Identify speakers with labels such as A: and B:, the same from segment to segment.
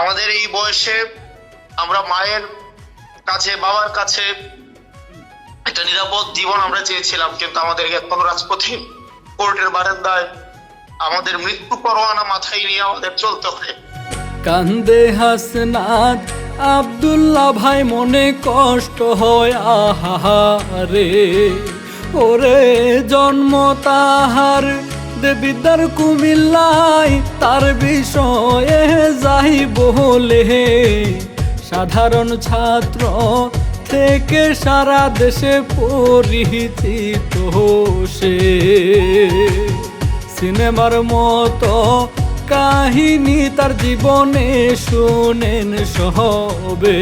A: আমাদের এই বয়সে আমরা মায়ের কাছে, বাবার কাছে একটা নিরাপদ জীবন আমরা চেয়েছিলাম, কিন্তু আমাদেরকে এখন রাজপথে কোর্টের বারান্দায় আমাদের মৃত্যু পরোয়ানা মাথায় নিয়ে আমাদের চলতে হয়।
B: কান্দে হাসনাত আব্দুল্লাহ ভাই, মনে কষ্ট হয় আহা রে ওরে জন্ম তাহার দেবিদ্যার কুমিল্লাই তার বিষয়ে যাই বলে। সাধারণ ছাত্র থেকে সারা দেশে পরিচিত সে। সিনেমার মতো কাহিনী তার জীবনে শুনেন সবে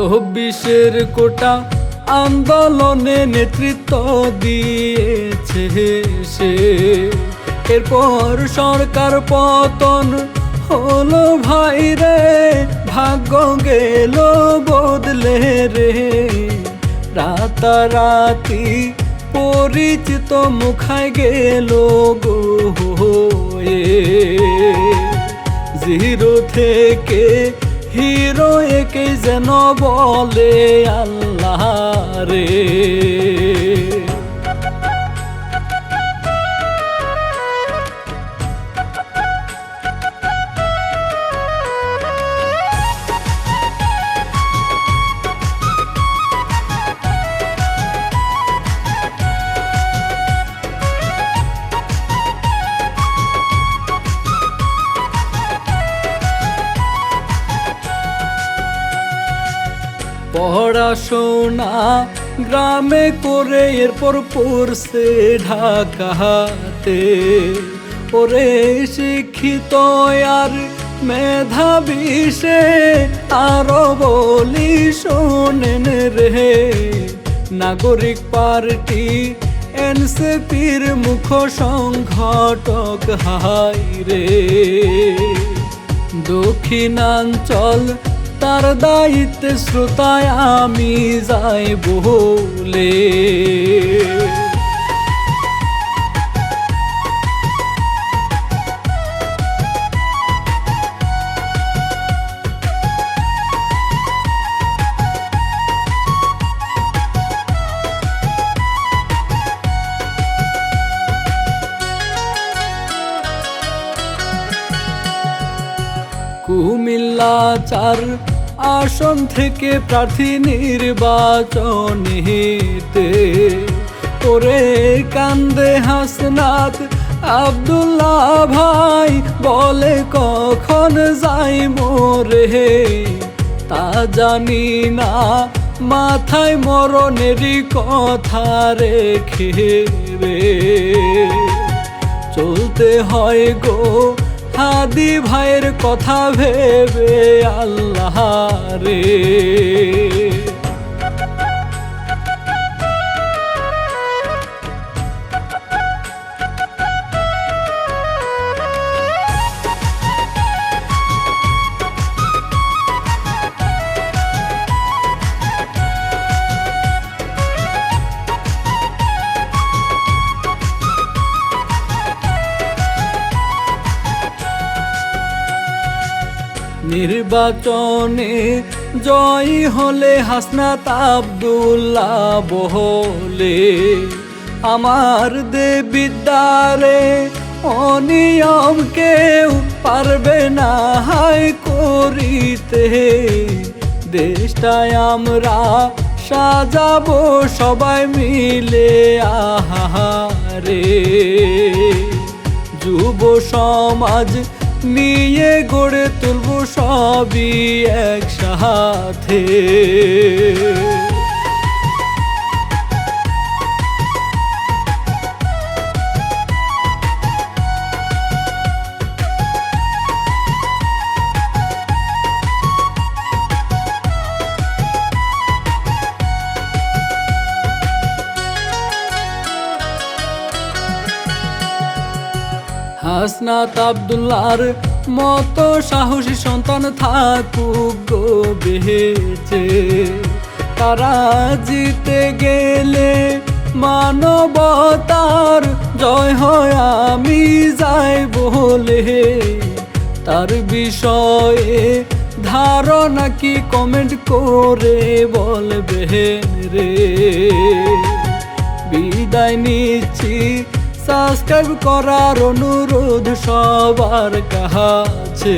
B: চব্বিশের কোটা আন্দোলনে নেতৃত্ব দিয়েছে সে এরপর সরকার পতন হলো ভাই রে, ভাগ্য গেল বদলে রে রাতারাতি পরিচিত মুখায় গেল গো এ। জিরো থেকে হিরো একে যেন বলে আল্লাহ রে। পড়াশোনা গ্রামে করে এরপর পড়ছে ঢাকাতে। ওরে শিক্ষিত আর মেধাবী সে, আরও বলি শোনেন রে। নাগরিক পার্টি, এনসিপির মুখ সংঘটক হাই রে। দক্ষিণাঞ্চল তার দায়িত্বে শ্রোতায় আমি যাই বলে। কুমিল্লা চার আসন থেকে প্রার্থী নির্বাচনীতে ওরে কান্দে হাসনাত আব্দুল্লাহ ভাই, বলে কখন যাই মোরে? তা জানি না, মাথায় মরণেরই কথা রেখে রে। চলতে হয় গো হাদি ভাইয়ের কথা ভেবে আল্লাহ রে। নির্বাচনে জয়ী হলে হাসনাত আব্দুল্লাহ বহলে। আমার দেবিদ্যারে অনিয়ম কেউ পারবে না হাই করিতে। দেশটায় আমরা সাজাবো সবাই মিলে আহারে যুব সমাজ নিয়ে গড়ে তুলব সবই একসাথে। হাসনাত আবদুল্লার মতো সাহসী সন্তান থাকুক গো বেহেছে তারা জিতে গেলে মানবতার জয় হয়, আমি যাই বলে। তার বিষয়ে ধারণা কি কমেন্ট করে বলবে রে? বিদায় নিচ্ছি সাবস্ক্রাইব করার অনুরোধ সবার কাছে।